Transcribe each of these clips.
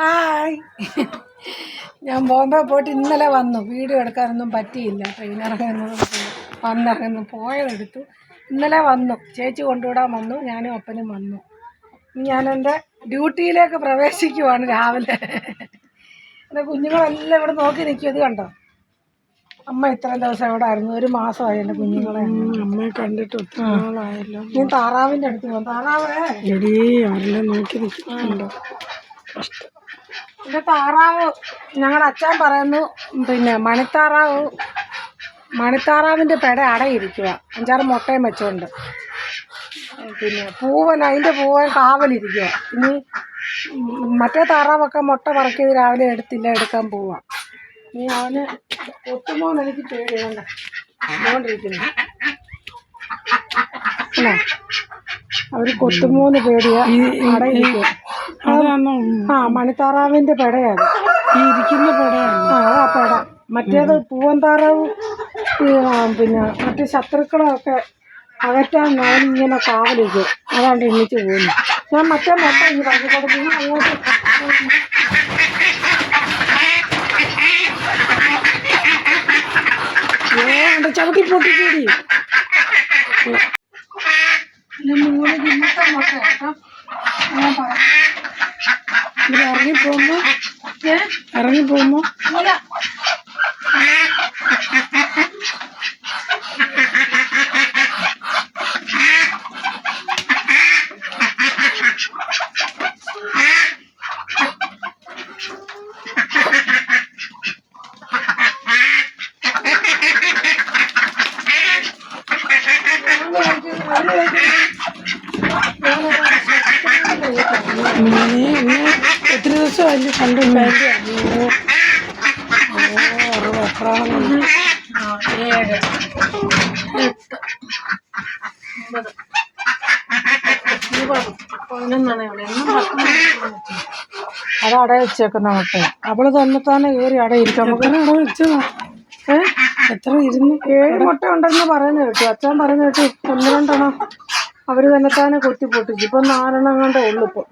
Hi. ഞാൻ ബോംബെ പോയിട്ട് ഇന്നലെ വന്നു. വീഡിയോ എടുക്കാനൊന്നും പറ്റിയില്ല. ട്രെയിൻ ഇറങ്ങുന്നത് വന്നിറങ്ങുന്നു പോയതെടുത്തു. ഇന്നലെ വന്നു. ചേച്ചി കൊണ്ടുവിടാൻ വന്നു. ഞാനും അപ്പനും വന്നു. ഞാനെന്റെ ഡ്യൂട്ടിയിലേക്ക് പ്രവേശിക്കുവാണ് രാവിലെ. എന്റെ കുഞ്ഞുങ്ങളെല്ലാം ഇവിടെ നോക്കി നിൽക്കും ഇത് കണ്ടോ? അമ്മ ഇത്രയും ദിവസം ഇവിടെ ആയിരുന്നു? ഒരു മാസമായി എന്റെ കുഞ്ഞുങ്ങളെ. അമ്മയെ കണ്ടിട്ട് ഒത്തിരി നാളായല്ലോ. ഞാൻ താറാവിന്റെ അടുത്ത് പോകും. താറാവേ. എടീ ആരെല്ലാം നോക്കി നിൽക്കുന്നുണ്ടോ? എന്റെ താറാവ് ഞങ്ങളുടെ അച്ഛൻ പറയുന്നു പിന്നെ മണിത്താറാവ് മണിത്താറാവിന്റെ പെട അടയിരിക്കുക. അഞ്ചാറ് മുട്ടയും വെച്ചുകൊണ്ട് പിന്നെ പൂവൻ അതിന്റെ പൂവൻ കാവലിരിക്കുക. ഇനി മറ്റേ താറാവൊക്കെ മുട്ട പറക്കിയത് രാവിലെ എടുത്തില്ല എടുക്കാൻ പോവാ. ഇനി അവന് ഒത്തുമോന്ന് എനിക്ക് പേടിയുണ്ട് അതുകൊണ്ടിരിക്കുന്നു അവർ കൊത്തുമോന്ന് പേടിയാ അടയിരിക്കുക. അതാണോ ആ മണിത്താറാവിന്റെ പെടയാണ്. ഈ ഇരിക്കുന്ന പെടയാണ്. ആ ആ പെട. മറ്റേത് പൂവൻ താറാവ് പിന്നെ മറ്റു ശത്രുക്കളൊക്കെ അകറ്റാൻ ഞാൻ ഇങ്ങനെ കാവലിക്കും അതാണ് എണ്ണിച്ച് പോകുന്നു. ഞാൻ മറ്റേ മൊത്തം ഈ പറഞ്ഞു കൊടുക്കുന്നു അങ്ങോട്ട് ഏണ്ട് ചവിട്ടി പൊട്ടിച്ചേടി. മൂന്ന് ദിവസം മുട്ട കേട്ടോ ഞാൻ പറയാം ഇത് ഇറങ്ങിപ്പോകുമ്പോ ഏ എന്നെ ഒത്തിരി ദിവസം അതിൽ പത്തൊമ്പത് അത് അട വെച്ചേക്കുന്ന മുട്ട അവൾ തന്നെത്താനെ കയറി അട ഇരിക്കാൻ എത്ര ഇട വെച്ചതാ ഏ എത്ര ഇരുന്ന് ഏഴ് മുട്ട ഉണ്ടെന്ന് പറയുന്നത് കേട്ടു അച്ഛൻ പറയുന്നത് കേട്ടു ഒന്ന് രണ്ടെണ്ണം അവർ തന്നെത്താനെ കൊത്തി പൊട്ടിച്ചു ഇപ്പൊ നാലെണ്ണം കണ്ടേ ഉള്ളു ഇപ്പൊ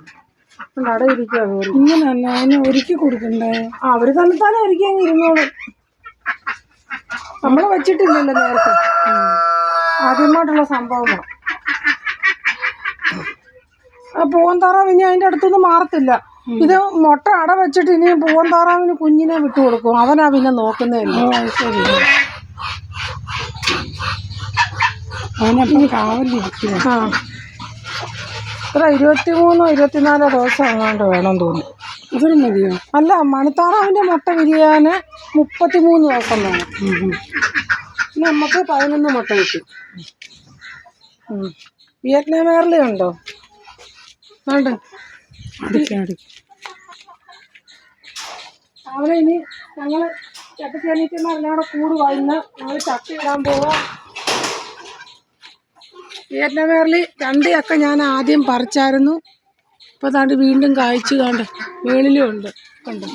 അട ഇരിക്കുക ഇങ്ങനല്ല അതിനെ ഒരുക്കി കൊടുക്കണ്ടേ അവർ തന്നെത്താനെ അങ്ങ് ഇരുന്നോളൂ. നമ്മൾ വെച്ചിട്ടില്ലല്ലോ നേരത്തെ. ആദ്യമായിട്ടുള്ള സംഭവമാണ് ആ പൂവൻ താറാവ് ഇനി അതിന്റെ അടുത്തൊന്നും മാറത്തില്ല. ഇത് മുട്ട അട വെച്ചിട്ട് ഇനി പൂവൻ താറാവിന് കുഞ്ഞിനെ വിട്ടു കൊടുക്കും. അവനാ പിന്നെ നോക്കുന്നേ ശരി. അവനപ്പം കാവലിരിക്കുക ആ. ഇത്ര ഇരുപത്തി മൂന്നോ ഇരുപത്തിനാലോ ദിവസം അങ്ങാണ്ട് വേണം തോന്നുന്നു. ഇവരും മതിയോ? അല്ല മണിത്താറാവിന്റെ മുട്ട വിരിയാന് മുപ്പത്തിമൂന്ന് ദിവസം വേണം. പിന്നെ നമുക്ക് പതിനൊന്ന് മുട്ട കിട്ടി. വിയറ്റ്നാം എയർലി ഉണ്ടോ വേണ്ട അവിടെ ഇനി ഞങ്ങൾ ചട്ടച്ചേനീറ്റന്മാരെല്ലാം കൂടെ കൂട് വന്ന് ഞങ്ങൾ ചട്ട ഇടാൻ പോവാ. വിയറ്റ്നാം എയർലി രണ്ട് ചക്ക ഞാൻ ആദ്യം പറിച്ചായിരുന്നു. ഇപ്പോൾ താണ്ട് വീണ്ടും കായ്ച്ചു കണ്ട് വേളിലും ഉണ്ട്. കണ്ടോ?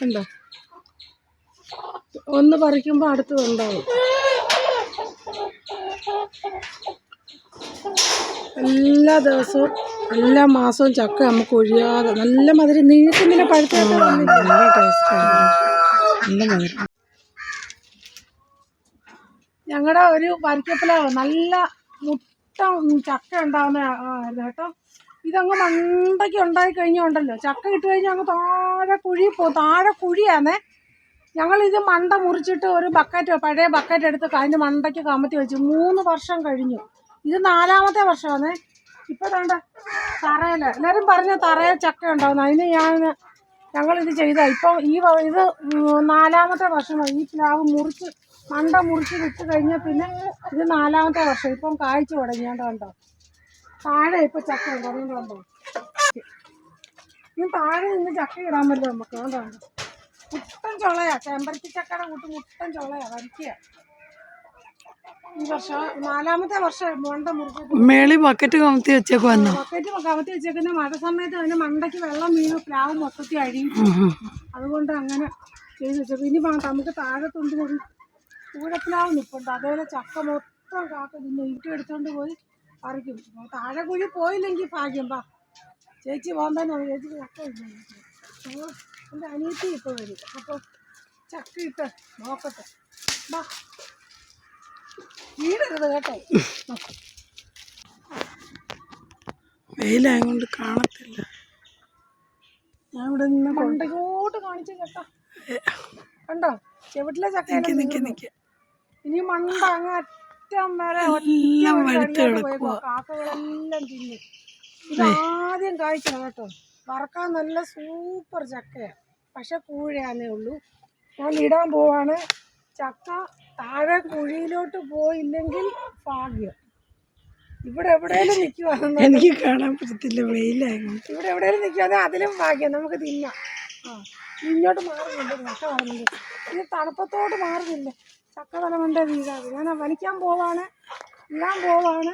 കണ്ടോ? ഒന്ന് പറിക്കുമ്പോൾ അടുത്ത് ഉണ്ടാവും എല്ലാ ദിവസവും എല്ലാ മാസവും ചക്ക നമുക്ക് ഒഴിയാതെ നല്ല മധുരം. നീട്ടിങ്ങനെ പഴുത്തൊക്കെ നല്ല ടേസ്റ്റാണ് നല്ല മധുരം. ഞങ്ങളുടെ ഒരു വരിക്കപ്പിലാവ് നല്ല മുട്ട ചക്ക ഉണ്ടാവുന്ന ആയിരുന്നു കേട്ടോ. ഇതങ്ങ് മണ്ടയ്ക്ക് ഉണ്ടായി കഴിഞ്ഞുണ്ടല്ലോ ചക്ക ഇട്ട് കഴിഞ്ഞാൽ അങ്ങ് താഴെ കുഴി പോകും താഴെ കുഴിയാന്നേ. ഞങ്ങളിത് മണ്ട മുറിച്ചിട്ട് ഒരു ബക്കറ്റ് പഴയ ബക്കറ്റ് എടുത്ത് അതിന്റെ മണ്ടയ്ക്ക് കമത്തി വെച്ചു മൂന്ന് വർഷം കഴിഞ്ഞു. ഇത് നാലാമത്തെ വർഷമാണ്. ഇപ്പം കണ്ട തറയിൽ എല്ലാവരും പറഞ്ഞ തറയിൽ ചക്ക ഉണ്ടാവുന്നു. അതിന് ഞാൻ ഞങ്ങളിത് ചെയ്ത. ഇപ്പം ഈ ഇത് നാലാമത്തെ വർഷമാണ്. ഈ പ്ലാവ് മുറിച്ച് മണ്ട മുറിച്ച് വിട്ട് കഴിഞ്ഞാൽ പിന്നെ ഇത് നാലാമത്തെ വർഷം. ഇപ്പം കാഴ്ച തുടങ്ങിയാണ്ട് കണ്ടോ? താഴെ ഇപ്പം ചക്ക ഉണ്ട്. അതുകൊണ്ട് കണ്ടോ? ഇനി താഴെ നിന്ന് ചക്ക ഇടാൻ പറ്റില്ല നമുക്ക്. അതുകൊണ്ട് കണ്ടോ മുട്ടൻ ചുളയാ ചെമ്പരത്തി ചക്കയുടെ കൂട്ട് മുട്ടൻ ചുളയാ വരിക്കുക ഈ വർഷം നാലാമത്തെ വർഷം മണ്ട മുറിച്ച് മേളി ബക്കറ്റ് കമത്തി വെച്ചേക്ക് വന്നു ബക്കറ്റ് കമത്തി വെച്ചേക്കുന്ന. മഴ സമയത്ത് അതിന്റെ മണ്ടയ്ക്ക് വെള്ളം വീണ് പ്ലാവ് മൊത്തത്തിൽ അഴിയും അതുകൊണ്ട് അങ്ങനെ ചെയ്ത് വെച്ചപ്പോൾ ഇനി നമുക്ക് താഴെ കൊണ്ട് ഒരു കൂടപ്ലാവ് നിൽപ്പുണ്ട് അതേപോലെ ചക്ക മൊത്തം കാക്ക പിന്നെ ഇട്ട് എടുത്തോണ്ട് പോയി പറിക്കും. താഴെ കുഴി പോയില്ലെങ്കിൽ ഭാഗ്യം. പാ ചേച്ചി പോകാൻ തന്നെ ചേച്ചി ചക്ക ഇല്ല? അപ്പോൾ എന്റെ അനിയത്തി ഇപ്പോൾ വരും. അപ്പോൾ ചക്ക ഇട്ട് നോക്കട്ടെ. ബാ. വീടരുത് കേട്ടോ. വെയിലായതുകൊണ്ട് കാണത്തില്ല. ഞാൻ ഇവിടെ നിന്ന് കൊണ്ടോട്ട് കാണിച്ച ചക്ക കണ്ടോ? ചെവിട്ടിലെ ചക്ക നിക്ക് നിക്ക് ഇനി മണ്ട അങ്ങ് അറ്റം വരെ എല്ലാം. കാക്കകളെല്ലാം തിന്നു. ഇതാദ്യം കായ്ക്കണം കേട്ടോ. വറക്കാൻ നല്ല സൂപ്പർ ചക്കയാണ് പക്ഷെ കൂഴയാന്നേ ഉള്ളൂ. ഞാൻ ഇടാൻ പോവാണ്. ചക്ക താഴെ കുഴിയിലോട്ട് പോയില്ലെങ്കിൽ ഭാഗ്യം. ഇവിടെ എവിടെയെങ്കിലും നിൽക്കുവാണെന്ന് എനിക്ക് കാണാൻ പറ്റത്തില്ല വെയിലായതുകൊണ്ട് ഇവിടെ എവിടെയെങ്കിലും നിൽക്കുവാണെങ്കിൽ അതിലും ഭാഗ്യം. നമുക്ക് തിന്നാം. ആ ഇങ്ങോട്ട് മാറുന്നുണ്ട് ചക്ക വളരുന്നുണ്ട് ഇത് തണുപ്പത്തോട് മാറുന്നില്ല. ചക്ക തലമുണ്ട വീഴാതെ. ഞാൻ വലിക്കാൻ പോവാണ്. ഇടാൻ പോവാണ്.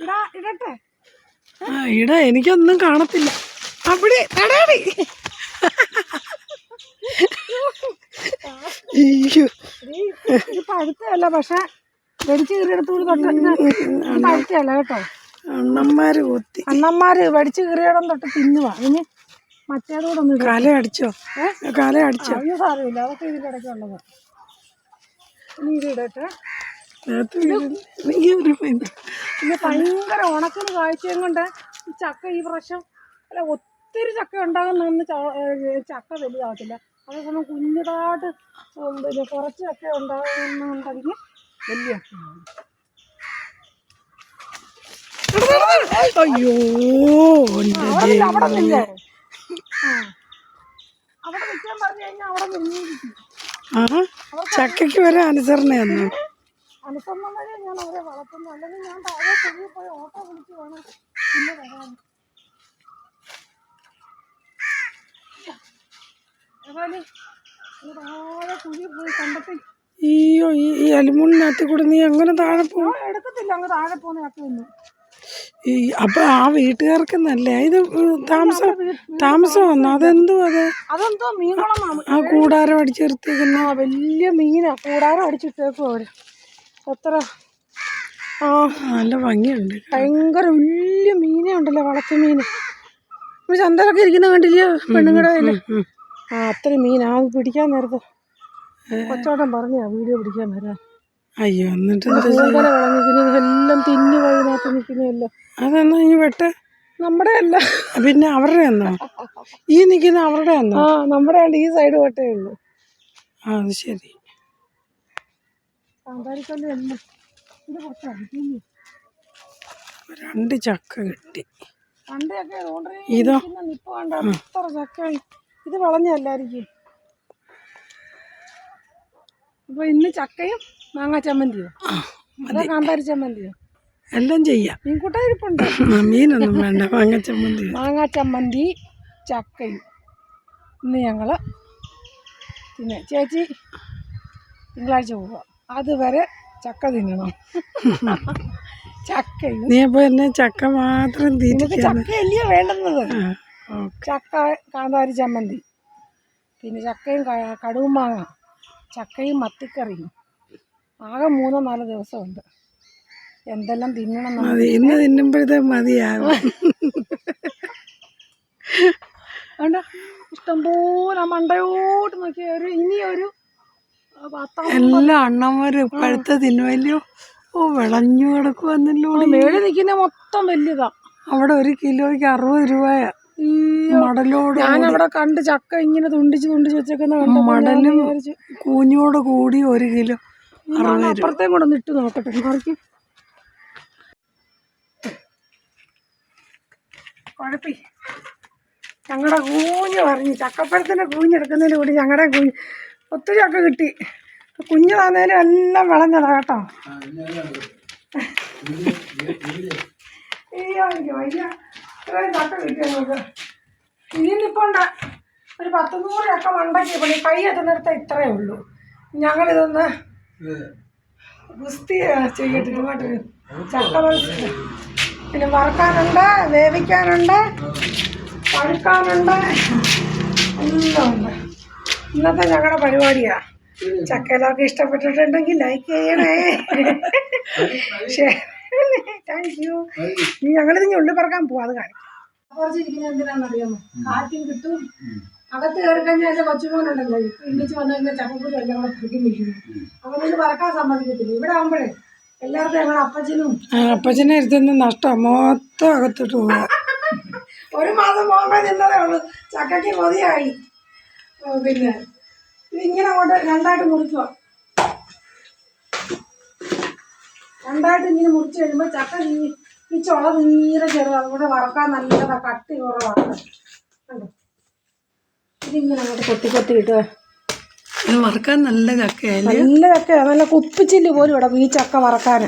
ഇടാ ഇടട്ടെ. ആ ഇട എനിക്കൊന്നും കാണത്തില്ല. അവിടെ തടാടി പഴുത്തല്ല പക്ഷെ വെടിച്ച് കീറിയെടുത്തൂടി തൊട്ട് പഴുത്തല്ല കേട്ടോ. അണ്ണന്മാര് കൊത്തി. അണ്ണന്മാര് വെടിച്ച് കീറിയിടം തൊട്ട് തിന്നുവാ. ഇനി മറ്റേതൂടെ ഒന്ന് ഇടുക കാല അടിച്ചോ? കാല അടിച്ചോ? സാരമില്ല. അതൊക്കെ ഇതിന്റെ ഇടയ്ക്കുള്ളത് ഇനി ഇത് ഇടട്ടെ. പിന്നെ ഭയങ്കര ഉണക്കുന്ന കാഴ്ചയും കൊണ്ട് ഈ ചക്ക ഈ പ്രാവശ്യം അല്ല ഒത്തിരി ചക്ക ഉണ്ടാകുന്ന ചക്ക വലുതാകത്തില്ല അതേസമയം കുഞ്ഞതായിട്ട് പിന്നെ കുറച്ച് ചക്ക ഉണ്ടാകുന്നുണ്ടെങ്കിൽ വലിയ. അയ്യോ അവിടെ അവിടെ നിൽക്കാൻ പറഞ്ഞു കഴിഞ്ഞാൽ അവിടെ നിന്നിരിക്കും ആ ചക്കയ്ക്ക് വരെ അനുസരണയാന്നു. അനുസരണം വഴി ഞാൻ അവരെ വളർത്തുന്നു. അല്ലെങ്കിൽ ഞാൻ താഴെ കുഴിയിൽ പോയി ഓട്ടോ വിളിച്ച് വേണം പിന്നെ വരാൻ. താഴെ കുഴി പോയി കണ്ടെത്തി അയ്യോ ഈ ഈ കൂടെ നീ അങ്ങനെ താഴെ പോ ഞാൻ എടുക്കത്തില്ല അങ്ങ് താഴെ പോകുന്ന ഈ അപ്പൊ ആ വീട്ടുകാർക്ക് നല്ല? ഇത് താമസം താമസം വന്നു? അതെന്തോ അത്? അതെന്തോ മീൻകുളമാണ് ആ കൂടാരം അടിച്ചെടുത്തേക്കുന്ന ആ വലിയ മീനാ. കൂടാരം അടിച്ചിട്ടേക്കും അവർ. എത്ര? ആ നല്ല ഭംഗിയുണ്ട്. ഭയങ്കര വലിയ മീനേ ഉണ്ടല്ലോ വളർത്തു മീന് നമ്മൾ ചന്തയിലൊക്കെ ഇരിക്കുന്ന കണ്ടില്ലേ പെണ്ണുങ്ങളുടെ കയ്യിൽ. ആ അത്രയും മീനാ അത് പിടിക്കാൻ നേരത്തെ. കൊച്ചോട്ടം പറഞ്ഞാ വീഡിയോ പിടിക്കാൻ വരാൻ അയ്യോ എന്നിട്ട് എല്ലാം തിന്നു കഴിഞ്ഞാൽ നിൽക്കുന്നതല്ലോ? അതെന്നാ ഇനി വെട്ട? നമ്മുടെ അല്ല. പിന്നെ അവരുടെ എന്നോ? ഈ നിൽക്കുന്ന അവരുടെ എന്നോ? ആ നമ്മുടെ ഈ സൈഡ് വെട്ടേ ഉള്ളൂ. ആ അത് ശരി. കാന്താരിക്കല്ല് എല്ലാം ഇത് കുറച്ച് അടിക്കുന്നു രണ്ട് ചക്ക കിട്ടി. പണ്ടൊക്കെ ഇതോ? നിപ്പ് കണ്ട അത്ര ചക്ക ഇത് വളഞ്ഞല്ലായിരിക്കും അപ്പൊ ഇന്ന് ചക്കയും മാങ്ങാ ചമ്മന്തിയോ? അതോ കാന്താരി ചമ്മന്തിയോ? എല്ലാം ചെയ്യാം. മീൻകൂട്ട ഇരിപ്പുണ്ട്? മീനൊന്നും വേണ്ട മാങ്ങാ ചമ്മന്തി മാങ്ങാ ചമ്മന്തി ചക്കയും. ഇന്ന് ഞങ്ങൾ പിന്നെ ചേച്ചി തിങ്കളാഴ്ച പോവുക. അതുവരെ ചക്ക തിന്നണം. ചക്ക നീ അപ്പൊ എന്നെ ചക്ക മാത്രം ചക്കയല്ലയോ വേണ്ടുന്നത്? ചക്ക കാന്താരി ചമ്മന്തി. പിന്നെ ചക്കയും കടുവും മാങ്ങ. ചക്കയും മത്തിക്കറിയും. ആകെ മൂന്നോ നാലോ ദിവസമുണ്ട്. എന്തെല്ലാം തിന്നണം മതി ഇന്ന് തിന്നുമ്പോഴത്തെ മതിയാകും ഇഷ്ടംപോലെ ആ മണ്ടയോട്ട് നോക്കിയ ഒരു ഇനി ഒരു ആ, പത്താം എല്ലാ അണ്ണന്മാരും ഇപ്പോഴത്തെ തിന്നുവല്ലോ ഓ വിളഞ്ഞു കിടക്കുവന്നല്ലോ മേളിൽ നിൽക്കുന്ന മൊത്തം വലിയതാ അവിടെ ഒരു കിലോയ്ക്ക് അറുപത് രൂപയാ. മടലോട് ഞാൻ അവിടെ കണ്ട് ചക്ക ഇങ്ങനെ തുണ്ടിച്ച് തുണ്ടിച്ച് വെച്ചേക്കുന്ന കണ്ട് മടലും കൂഞ്ഞോട് കൂടി ഒരു കിലോ അപ്പുറത്തേം കൂടെ ഒന്ന് ഇട്ട് നോക്കട്ടെ മറിക്ക്. കുഴപ്പി. ഞങ്ങളുടെ കൂഞ്ഞ് പറഞ്ഞു ചക്കപ്പഴത്തിന്റെ കൂഞ്ഞെടുക്കുന്നതിന് കൂടി ഞങ്ങളുടെ കുഞ്ഞ് ഒത്തിരി ഒക്കെ കിട്ടി. കുഞ്ഞ് തന്നേലും എല്ലാം വിളഞ്ഞതാ കേട്ടോ. അയ്യോ ഒരു പത്ത് നൂറ് ചക്ക മണ്ടയ്ക്ക് പണി കൈ എത്തുന്നിടത്ത് ഇത്രയേ ഉള്ളൂ. ഞങ്ങളിതൊന്ന് ഗുസ്തി ചെയ്യട്ടെ ചക്ക പിന്നെ വറുക്കാനുണ്ട് വേവിക്കാനുണ്ട് പഴുക്കാനുണ്ട് എല്ലാം ഉണ്ട്. ഇന്നത്തെ ഞങ്ങളുടെ പരിപാടിയാ. ചക്ക എല്ലാവർക്കും ഇഷ്ടപ്പെട്ടിട്ടുണ്ടെങ്കിൽ ലൈക്ക് ചെയ്യണേ. താങ്ക് യു ഞങ്ങളിത് ഞങ്ങളിതിന് ഉള്ളി പറക്കാൻ പോവാ അത് കാണിക്കാം. കുറച്ചിരിക്കുന്നത് എന്തിനാണെന്നറിയാമോ കാറ്റും കിട്ടും. അകത്ത് കയറി കഴിഞ്ഞാൽ എന്റെ കൊച്ചുമോനുണ്ടല്ലോ ഇന്നിച്ച് വന്നു കഴിഞ്ഞാൽ ചക്കക്കുരു എല്ലാം കൂടെ പിടിക്കും വീഴുന്നു അവനൊന്ന് പറക്കാൻ സമ്മതിക്കത്തില്ല. ഇവിടെ ആകുമ്പോഴേ എല്ലാവർക്കും ഞങ്ങളുടെ അപ്പച്ചനും അപ്പച്ചനെ ഇരുത്തുന്ന നഷ്ടം മൊത്തം അകത്തിട്ട് പോവുക ഒരു മാസം പോകുമ്പോൾ നിന്നതേ ഉള്ളൂ. ചക്കയ്ക്ക് കൊതിയായി. പിന്നെ ഇതിങ്ങനെ അങ്ങോട്ട് രണ്ടായിട്ട് മുറിക്കുക. രണ്ടായിട്ട് ഇങ്ങനെ മുറിച്ച് കഴിയുമ്പോൾ ചക്ക ഈ ഈ ചുള നീരെ ചെറുത് അതുകൂടെ വറക്കാൻ നല്ലതാ കട്ടി കുറവാണ്. കണ്ടോ? ഇതിങ്ങനെ അങ്ങോട്ട് കൊത്തി കൊത്തി കിട്ടുക വറുക്കാൻ നല്ല ചക്കയല്ലേ? നല്ല ചക്കയാണ് നല്ല കുപ്പിച്ചില്ല് പോലും ഇടാം ഈ ചക്ക വറക്കാൻ.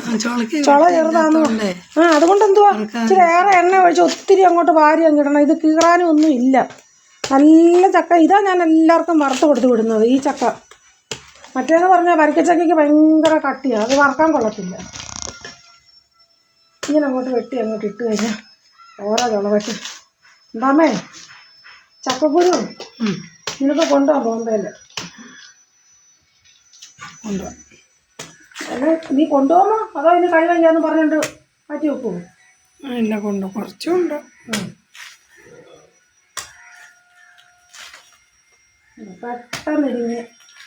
ചുള ചെറുതാന്ന് ആ അതുകൊണ്ട് എന്തുവാ? ഇച്ചിരി ഏറെ എണ്ണ ഒഴിച്ച് ഒത്തിരി അങ്ങോട്ട് വാരി അങ്ങ് ഇടണം. ഇത് കീറാനും ഒന്നും ഇല്ല. നല്ല ചക്ക. ഇതാ ഞാൻ എല്ലാവർക്കും വറുത്ത് കൊടുത്ത് വിടുന്നത് ഈ ചക്ക. മറ്റേന്ന് പറഞ്ഞാൽ വരിക്കച്ചക്കയ്ക്ക് ഭയങ്കര കട്ടിയാണ് അത് വറക്കാൻ കൊള്ളത്തില്ല. ഇങ്ങനെ അങ്ങോട്ട് വെട്ടി അങ്ങോട്ട് ഇട്ട് കഴിഞ്ഞാൽ ഓരോ ചുള വെട്ടി എന്താമേ ചക്കക്കുരു നിനക്ക് കൊണ്ടുപോകാം ബോംബെയിൽ കൊണ്ടുപോകാം അല്ല നീ കൊണ്ടുപോകുമോ അതോ ഇനി കഴി പറഞ്ഞുകൊണ്ട് പറഞ്ഞിട്ട് മാറ്റി വെക്കുമോ ഇല്ല കൊണ്ട് കുറച്ചുണ്ട് പെട്ടെന്ന് ഇരിഞ്ഞ്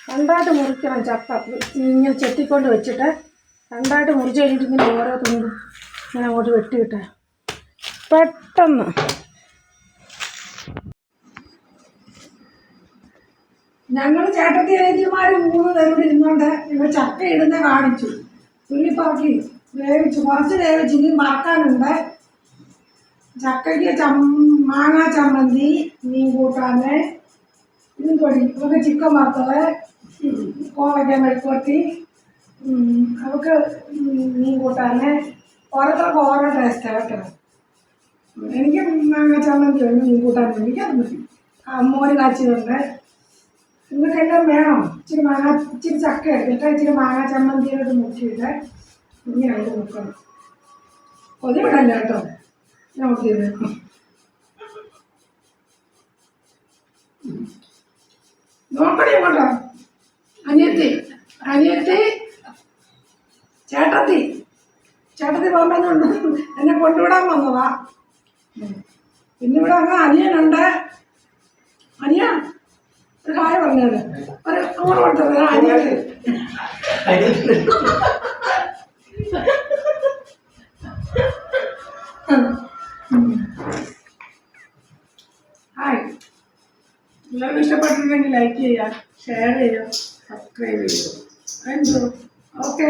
രണ്ടായിട്ട് മുറിക്കണം ചക്ക ഇങ്ങനെ ചെത്തിക്കൊണ്ട് വെച്ചിട്ട് രണ്ടായിട്ട് മുറിച്ച് കഴിഞ്ഞിട്ട് ഇങ്ങനെ ഓരോ തുണ്ടും ഇങ്ങനെ അങ്ങോട്ട് വെട്ടിയിട്ട് പെട്ടെന്ന്. ഞങ്ങൾ ചേട്ടത്തി അനിയന്മാർ മൂന്ന് പേരോട് ഇരുന്നോണ്ട് ഇവിടെ ചക്ക ഇടുന്ന കാണിച്ചു. ഉള്ളിപ്പറക്കി വേവിച്ചു. കുറച്ച് വേവിച്ച് ഇനി മറക്കാനുണ്ട്. ചക്കയ്ക്ക് ചം മാങ്ങാ ചമ്മന്തി മീൻ കൂട്ടാന് ഇവർക്ക് ചിക്കൻ വറുത്തത് കോവയ്ക്ക മെഴുക്കുവരട്ടി ഉം, അവൾക്ക് ഉം, മീൻ കൂട്ടാന് ഓരോരുത്തർക്ക് ഓരോ ടേസ്റ്റാണ് കേട്ടോ. എനിക്ക് മാങ്ങ ചമ്മന്തി വേണം മീൻ കൂട്ടാൻ എനിക്കത് മതി. മോര് നിങ്ങൾക്ക് എല്ലാം വേണം. ഇച്ചിരി മാങ്ങ ഇച്ചിരി ചക്ക എടുത്തിട്ട് ഇച്ചിരി മാങ്ങ ചമ്മന്തിയിലോട്ട് മുക്കിയിട്ട് ഇങ്ങനെ അതിൽ മുക്കണം. കൊതി വിടല്ല കേട്ടോ നോക്കിയത് നോക്കണേ അങ്ങോട്ടോ അനിയത്തി അനിയത്തി ചേട്ടത്തി ചേട്ടത്തി പോകുമ്പോഴുണ്ട് എന്നെ കൊണ്ടുവിടാൻ വന്നതാ. പിന്നെ ഇവിടെ അങ്ങ് അനിയനുണ്ട്. അനിയ ഒരു കായ പറഞ്ഞത് ഒരു അങ്ങോട്ട് കൊടുത്തത് അനിയത്തി. ഇഷ്ടപ്പെട്ടിട്ടുണ്ടെങ്കിൽ ലൈക്ക് ചെയ്യുക ഷെയർ ചെയ്യുക സബ്സ്ക്രൈബ് ചെയ്യുക. എന്തോ ഓക്കെ